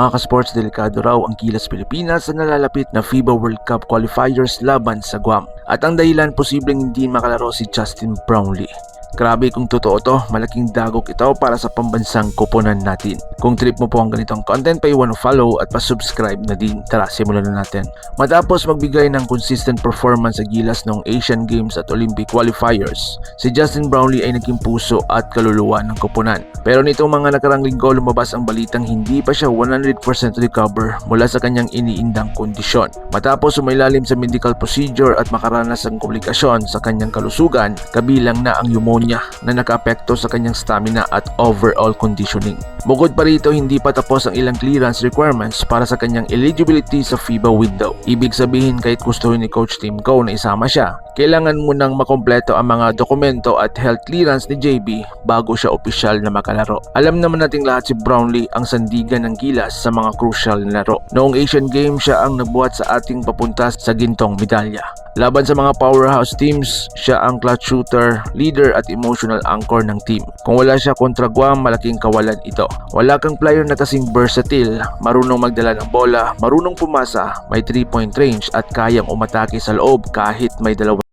Mga ka-sports, delikado raw ang kilas Pilipinas sa nalalapit na FIBA World Cup qualifiers laban sa Guam. At ang dahilan posibleng hindi makalaro si Justin Brownlee. Grabe kung totoo to, malaking dagok ito para sa pambansang kuponan natin. Kung trip mo po ang ganitong content, pa iwan follow at pa-subscribe na din. Tara, simulan na natin. Matapos magbigay ng consistent performance sa gilas ng Asian Games at Olympic qualifiers, si Justin Brownlee ay naging puso at kaluluwa ng kuponan. Pero nitong mga nakarang linggo lumabas ang balitang hindi pa siya 100% recover mula sa kanyang iniindang kondisyon. Matapos sumailalim sa medical procedure at makaranas ng komplikasyon sa kanyang kalusugan, kabilang na ang pneumonia na nakaapekto sa kanyang stamina at overall conditioning. Bukod pa rito, hindi pa tapos ang ilang clearance requirements para sa kanyang eligibility sa FIBA window. Ibig sabihin kahit gusto ni Coach Tim Coe na isama siya, kailangan mo nang makompleto ang mga dokumento at health clearance ni JB bago siya opisyal na makalaro. Alam naman nating lahat si Brownlee ang sandigan ng gilas sa mga crucial na laro. Noong Asian Games siya ang nagbuhat sa ating papunta sa gintong medalya. Laban sa mga powerhouse teams, siya ang clutch shooter, leader at emotional anchor ng team. Kung wala siya kontra Guam, malaking kawalan ito. Wala kang player na kasing versatile, marunong magdala ng bola, marunong pumasa, may 3-point range at kayang umatake sa loob kahit may dalawang